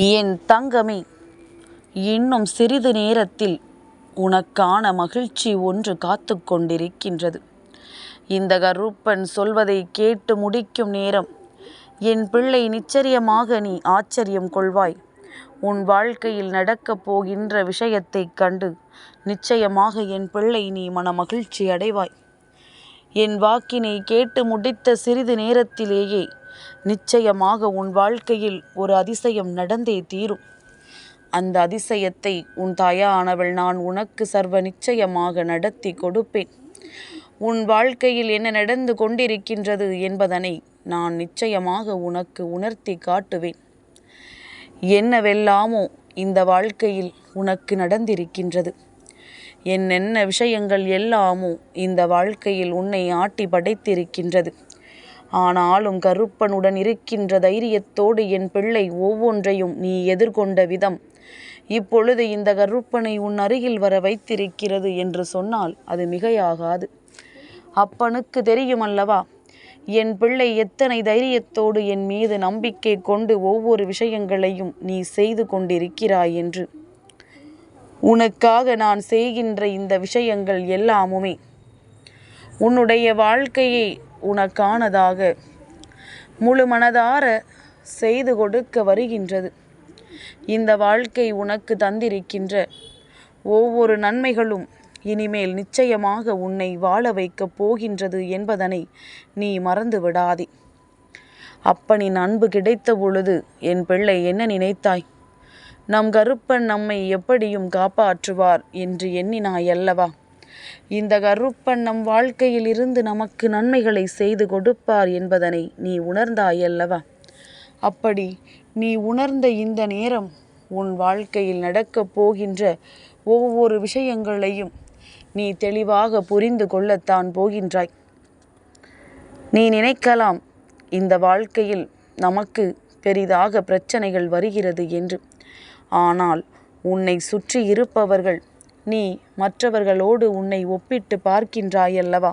என் தங்கமே இன்னும் சிறிது நேரத்தில் உனக்கான மகிழ்ச்சி ஒன்று காத்து கொண்டிருக்கின்றது. இந்த கருப்பன் சொல்வதை கேட்டு முடிக்கும் நேரம் என் பிள்ளை நிச்சயமாக நீ ஆச்சரியம் கொள்வாய். உன் வாழ்க்கையில் நடக்கப் போகின்ற விஷயத்தைக் கண்டு நிச்சயமாக என் பிள்ளை நீ மன மகிழ்ச்சி அடைவாய். என் வாக்கினை கேட்டு முடித்த சிறிது நேரத்திலேயே நிச்சயமாக உன் வாழ்க்கையில் ஒரு அதிசயம் நடந்தே தீரும். அந்த அதிசயத்தை உன் தாயானவள் நான் உனக்கு சர்வ நிச்சயமாக நடத்தி கொடுப்பேன். உன் வாழ்க்கையில் என்ன நடந்து கொண்டிருக்கின்றது என்பதனை நான் நிச்சயமாக உனக்கு உணர்த்தி காட்டுவேன். என்னவெல்லாமோ இந்த வாழ்க்கையில் உனக்கு நடந்திருக்கின்றது. என்னென்ன விஷயங்கள் எல்லாமோ இந்த வாழ்க்கையில் உன்னை ஆட்டி படைத்திருக்கின்றது. ஆனாலும் கருப்பனுடன் இருக்கின்ற தைரியத்தோடு என் பிள்ளை ஒவ்வொன்றையும் நீ எதிர்கொண்ட விதம். இப்பொழுது இந்த கருப்பனை உன் அருகில் வர வைத்திருக்கிறது என்று சொன்னால் அது மிகையாகாது. அப்பனுக்கு தெரியுமல்லவா? என் பிள்ளை எத்தனை தைரியத்தோடு என் மீது நம்பிக்கை கொண்டு ஒவ்வொரு விஷயங்களையும் நீ செய்து கொண்டிருக்கிறாய் என்று. உனக்காக நான் செய்கின்ற இந்த விஷயங்கள் எல்லாமுமே. உன்னுடைய வாழ்க்கையை உனக்கானதாக முழு மனதார செய்து கொடுக்க வருகின்றது. இந்த வாழ்க்கை உனக்கு தந்திருக்கின்ற ஒவ்வொரு நன்மைகளும் இனிமேல் நிச்சயமாக உன்னை வாழ வைக்கப் போகின்றது என்பதனை நீ மறந்து விடாதே அப்பனின் அன்பு கிடைத்த பொழுது என் பிள்ளை என்ன நினைத்தாய்? நம் கருப்பன் நம்மை எப்படியும் காப்பாற்றுவார் என்று எண்ணினாய் அல்லவா இந்த கருப்பன் நம் வாழ்க்கையில் இருந்து நமக்கு நன்மைகளை செய்து கொடுப்பார் என்பதனை நீ உணர்ந்தாயல்லவா? அப்படி நீ உணர்ந்த இந்த நேரம் உன் வாழ்க்கையில் நடக்கப் போகின்ற ஒவ்வொரு விஷயங்களையும் நீ தெளிவாக புரிந்து கொள்ளத்தான் போகின்றாய். நீ நினைக்கலாம் இந்த வாழ்க்கையில் நமக்கு பெரிதாக பிரச்சனைகள் வருகிறது என்று. ஆனால் உன்னை சுற்றி இருப்பவர்கள் நீ மற்றவர்களோடு உன்னை ஒப்பிட்டு பார்க்கின்றாயல்லவா?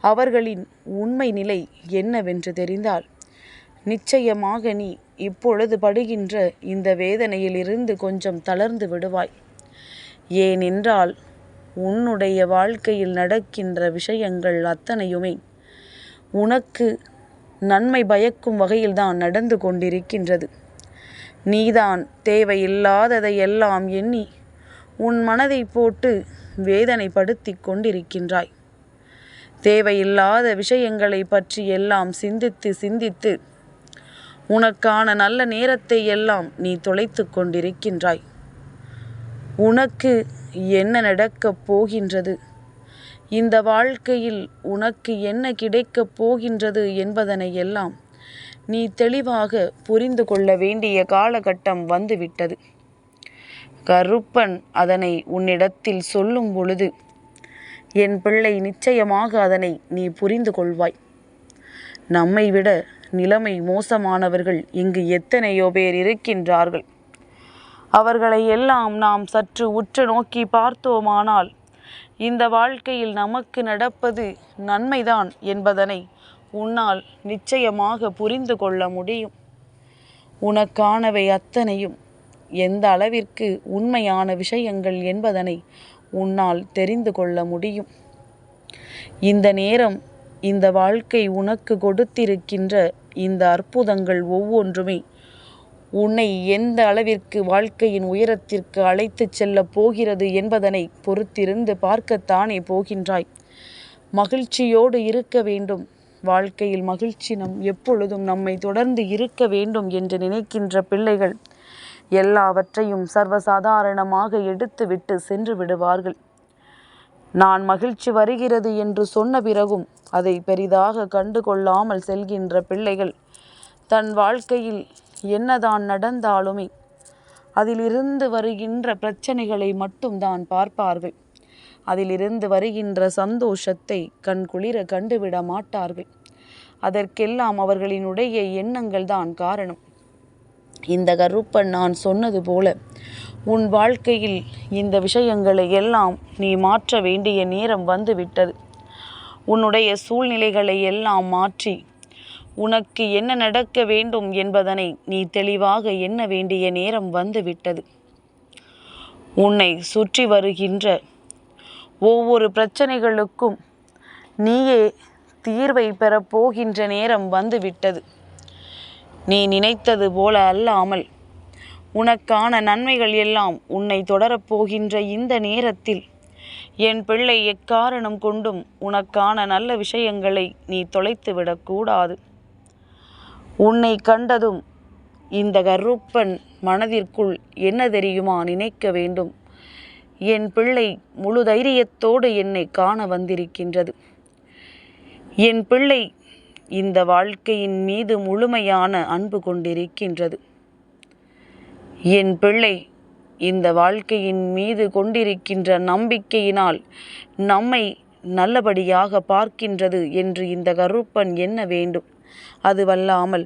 அவர்களின் உண்மை நிலை என்னவென்று தெரிந்தால் நிச்சயமாக நீ இப்பொழுது படுகின்ற இந்த வேதனையிலிருந்து கொஞ்சம் தளர்ந்து விடுவாய். ஏனென்றால் உன்னுடைய வாழ்க்கையில் நடக்கின்ற விஷயங்கள் அத்தனையுமே உனக்கு நன்மை பயக்கும் வகையில்தான் நடந்து கொண்டிருக்கின்றது. நீதான் தேவையில்லாததை எல்லாம் எண்ணி உன் மனதை போட்டு வேதனைப்படுத்தி கொண்டிருக்கின்றாய். தேவையில்லாத விஷயங்களை பற்றி எல்லாம் சிந்தித்து சிந்தித்து உனக்கான நல்ல நேரத்தை எல்லாம் நீ தொலைத்து கொண்டிருக்கின்றாய். உனக்கு என்ன நடக்கப் போகின்றது? இந்த வாழ்க்கையில் உனக்கு என்ன கிடைக்கப் போகின்றது என்பதனை எல்லாம் நீ தெளிவாக புரிந்து கொள்ள வேண்டிய காலகட்டம் வந்துவிட்டது. கருப்பன் அதனை உன்னிடத்தில் சொல்லும் பொழுது என் பிள்ளை நிச்சயமாக அதனை நீ புரிந்து கொள்வாய். நம்மை விட நிலைமை மோசமானவர்கள் இங்கு எத்தனையோ பேர் இருக்கின்றார்கள். அவர்களை எல்லாம் நாம் சற்று உற்று நோக்கி பார்த்தோமானால் இந்த வாழ்க்கையில் நமக்கு நடப்பது நன்மைதான் என்பதனை உன்னால் நிச்சயமாக புரிந்து கொள்ள முடியும். உனக்கானவை அத்தனையும் எந்த அளவிற்கு உண்மையான விஷயங்கள் என்பதனை உன்னால் தெரிந்து கொள்ள முடியும். இந்த நேரம் இந்த வாழ்க்கை உனக்கு கொடுத்திருக்கின்ற இந்த அற்புதங்கள் ஒவ்வொன்றுமே உன்னை எந்த அளவிற்கு வாழ்க்கையின் உயரத்திற்கு அழைத்துச் செல்லப் போகிறது என்பதனை பொறுத்திருந்து பார்க்கத்தானே போகின்றாய். மகிழ்ச்சியோடு இருக்க வேண்டும். வாழ்க்கையில் மகிழ்ச்சி நம் எப்பொழுதும் நம்மை தொடர்ந்து இருக்க வேண்டும் என்று நினைக்கின்ற பிள்ளைகள் எல்லாவற்றையும் சர்வசாதாரணமாக எடுத்துவிட்டு சென்று விடுவார்கள். நான் மகிழ்ச்சி வருகிறது என்று சொன்ன பிறகும் அதை பெரிதாக கண்டு கொள்ளாமல் செல்கின்ற பிள்ளைகள் தன் வாழ்க்கையில் என்னதான் நடந்தாலுமே அதிலிருந்து வருகின்ற பிரச்சனைகளை மட்டும்தான் பார்ப்பார்கள். அதிலிருந்து வருகின்ற சந்தோஷத்தை கண்குளிர கண்டுவிட மாட்டார்கள். அதற்கெல்லாம் அவர்களினுடைய எண்ணங்கள் தான் காரணம். இந்த கருப்பன் நான் சொன்னது போல உன் வாழ்க்கையில் இந்த விஷயங்களை எல்லாம் நீ மாற்ற வேண்டிய நேரம் வந்துவிட்டது. உன்னுடைய சூழ்நிலைகளை எல்லாம் மாற்றி உனக்கு என்ன நடக்க வேண்டும் என்பதனை நீ தெளிவாக எண்ண வேண்டிய நேரம் வந்துவிட்டது. உன்னை சுற்றி வருகின்ற ஒவ்வொரு பிரச்சனைகளுக்கும் நீயே தீர்வை பெறப்போகின்ற நேரம் வந்துவிட்டது. நீ நினைத்தது போல அல்லாமல். உனக்கான நன்மைகள் எல்லாம் உன்னை தொடரப்போகின்ற இந்த நேரத்தில் என் பிள்ளை எக்காரணம் கொண்டும் உனக்கான நல்ல விஷயங்களை நீ தொலைத்து விடக்கூடாது உன்னை கண்டதும் இந்த கருப்பன் மனதிற்குள் என்ன தெரியுமா நினைக்க வேண்டும்? என் பிள்ளை முழு தைரியத்தோடு என்னை காண வந்திருக்கின்றது. என் பிள்ளை இந்த வாழ்க்கையின் மீது முழுமையான அன்பு கொண்டிருக்கின்றது. என் பிள்ளை இந்த வாழ்க்கையின் மீது கொண்டிருக்கின்ற நம்பிக்கையினால் நம்மை நல்லபடியாக பார்க்கின்றது என்று இந்த கருப்பன் என்ன வேண்டும். அது வல்லாமல்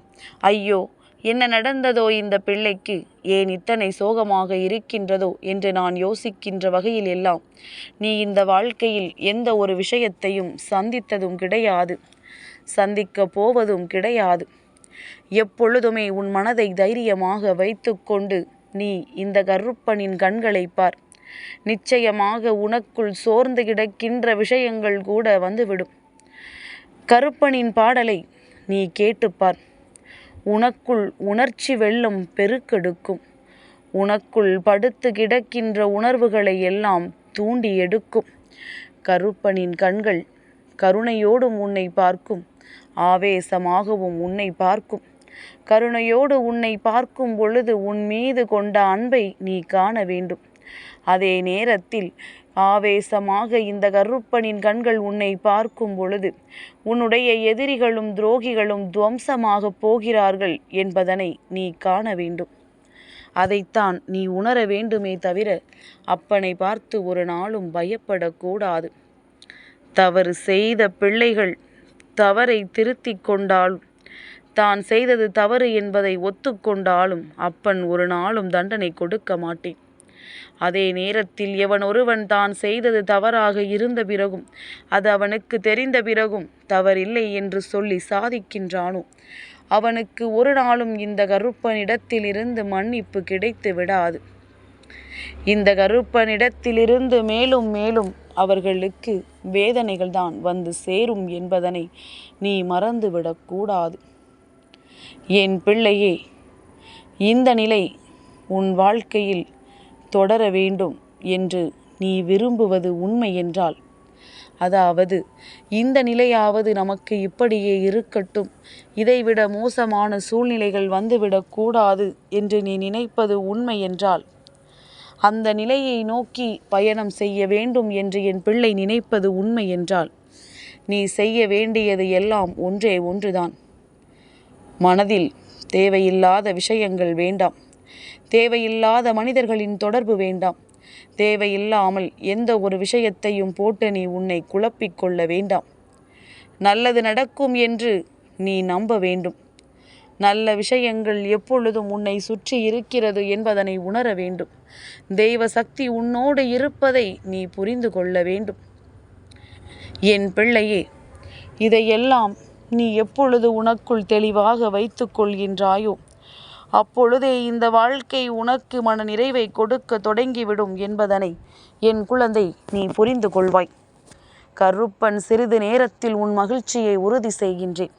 ஐயோ என்ன நடந்ததோ இந்த பிள்ளைக்கு ஏன் இத்தனை சோகமாக இருக்கின்றதோ என்று நான் யோசிக்கின்ற வகையில் எல்லாம் நீ இந்த வாழ்க்கையில் எந்த ஒரு விஷயத்தையும் சந்தித்ததும் கிடையாது. சந்திக்க போவதும் கிடையாது. எப்பொழுதுமே உன் மனதை தைரியமாக வைத்துக்கொண்டு நீ இந்த கருப்பனின் கண்களை பார். நிச்சயமாக உனக்குள் சோர்ந்து கிடக்கின்ற விஷயங்கள் கூட வந்துவிடும். கருப்பனின் பாடலை நீ கேட்டுப்பார் உனக்குள் உணர்ச்சி வெள்ளம் பெருக்கெடுக்கும். உனக்குள் படுத்து கிடக்கின்ற உணர்வுகளை எல்லாம் தூண்டி எடுக்கும். கருப்பனின் கண்கள் கருணையோடும் உன்னை பார்க்கும். ஆவேசமாகவும் உன்னை பார்க்கும். கருணையோடு உன்னை பார்க்கும் பொழுது உன் மீது கொண்ட அன்பை நீ காண வேண்டும். அதே நேரத்தில் ஆவேசமாக இந்த கருப்பனின் கண்கள் உன்னை பார்க்கும் பொழுது உன்னுடைய எதிரிகளும் துரோகிகளும் துவம்சமாக போகிறார்கள் என்பதனை நீ காண வேண்டும். அதைத்தான் நீ உணர வேண்டுமே தவிர அப்பனை பார்த்து ஒரு நாளும் பயப்படக்கூடாது. தவறு செய்த பிள்ளைகள் தவறை திருத்தி கொண்டாலும் தான் செய்தது தவறு என்பதை ஒத்துக்கொண்டாலும் அப்பன் ஒரு நாளும் தண்டனை கொடுக்க மாட்டேன். அதே நேரத்தில் எவன் ஒருவன் தான் செய்தது தவறாக இருந்த பிறகும் அது அவனுக்கு தெரிந்த பிறகும் தவறில்லை என்று சொல்லி சாதிக்கின்றானோ? அவனுக்கு ஒரு நாளும் இந்த கருப்பனிடத்திலிருந்து மன்னிப்பு கிடைத்து விடாது. இந்த கருப்பனிடத்திலிருந்து மேலும் மேலும் அவர்களுக்கு வேதனைகள் தான் வந்து சேரும் என்பதனை நீ மறந்துவிடக்கூடாது என் பிள்ளையே இந்த நிலை உன் வாழ்க்கையில் தொடர வேண்டும் என்று நீ விரும்புவது உண்மை என்றால் அதாவது இந்த நிலையாவது நமக்கு இப்படியே இருக்கட்டும் இதைவிட மோசமான சூழ்நிலைகள் வந்துவிடக்கூடாது என்று நீ நினைப்பது உண்மை என்றால் அந்த நிலையை நோக்கி பயணம் செய்ய வேண்டும் என்று என் பிள்ளை நினைப்பது உண்மை என்றால் நீ செய்ய வேண்டியது எல்லாம் ஒன்றே ஒன்றுதான். மனதில் தேவையில்லாத விஷயங்கள் வேண்டாம். தேவையில்லாத மனிதர்களின் தொடர்பு வேண்டாம். தேவையில்லாமல் எந்த ஒரு விஷயத்தையும் போட்டு நீ உன்னை குழப்பிக் கொள்ள வேண்டாம். நல்லது நடக்கும் என்று நீ நம்ப வேண்டும். நல்ல விஷயங்கள் எப்பொழுதும் உன்னை சுற்றி இருக்கிறது என்பதனை உணர வேண்டும். தெய்வ சக்தி உன்னோடு இருப்பதை நீ புரிந்து கொள்ள வேண்டும். என் பிள்ளையே இதையெல்லாம் நீ எப்பொழுது உனக்குள் தெளிவாக வைத்துக் கொள்கின்றாயோ அப்பொழுதே இந்த வாழ்க்கை உனக்கு மன நிறைவை கொடுக்க தொடங்கிவிடும் என்பதனை என் குழந்தை நீ புரிந்து கொள்வாய். கருப்பன் சிறிது நேரத்தில் உன் மகிழ்ச்சியை உறுதி செய்கின்றேன்.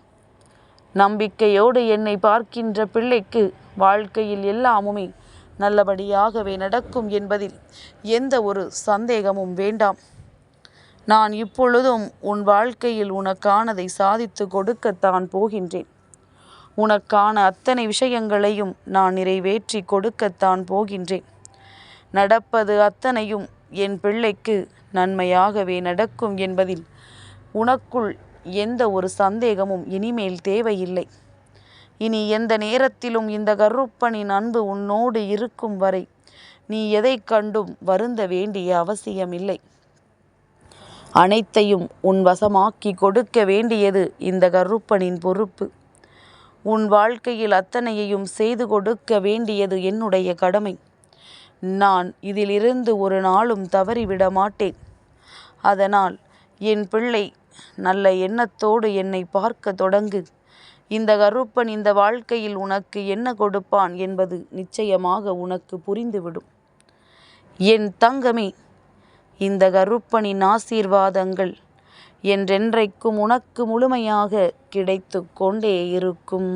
நம்பிக்கையோடு என்னை பார்க்கின்ற பிள்ளைக்கு வாழ்க்கையில் எல்லாமுமே நல்லபடியாகவே நடக்கும் என்பதில் எந்த ஒரு சந்தேகமும் வேண்டாம். நான் இப்பொழுதும் உன் வாழ்க்கையில் உனக்கானதை சாதித்து கொடுக்கத்தான் போகின்றேன். உனக்கான அத்தனை விஷயங்களையும் நான் நிறைவேற்றி கொடுக்கத்தான் போகின்றேன். நடப்பது அத்தனையும் என் பிள்ளைக்கு நன்மையாகவே நடக்கும் என்பதில் உனக்குள் எந்த ஒரு சந்தேகமும் இனிமேல் தேவையில்லை. இனி எந்த நேரத்திலும் இந்த கருப்பனின் அன்பு உன்னோடு இருக்கும் வரை நீ எதை கண்டும் வருந்த வேண்டிய அவசியமில்லை. அனைத்தையும் உன் வசமாக்கி கொடுக்க வேண்டியது இந்த கருப்பனின் பொறுப்பு. உன் வாழ்க்கையில் அத்தனையையும் செய்து கொடுக்க வேண்டியது என்னுடைய கடமை. நான் இதிலிருந்து ஒரு நாளும் தவறிவிட மாட்டேன். அதனால் என் பிள்ளை நல்ல எண்ணத்தோடு என்னை பார்க்க தொடங்கு. இந்த கருப்பன் இந்த வாழ்க்கையில் உனக்கு என்ன கொடுப்பான் என்பது நிச்சயமாக உனக்கு புரிந்துவிடும். என் தங்கமே இந்த கருப்பனின் ஆசீர்வாதங்கள் என்றென்றைக்கும் உனக்கு முழுமையாக கிடைத்து கொண்டே இருக்கும்.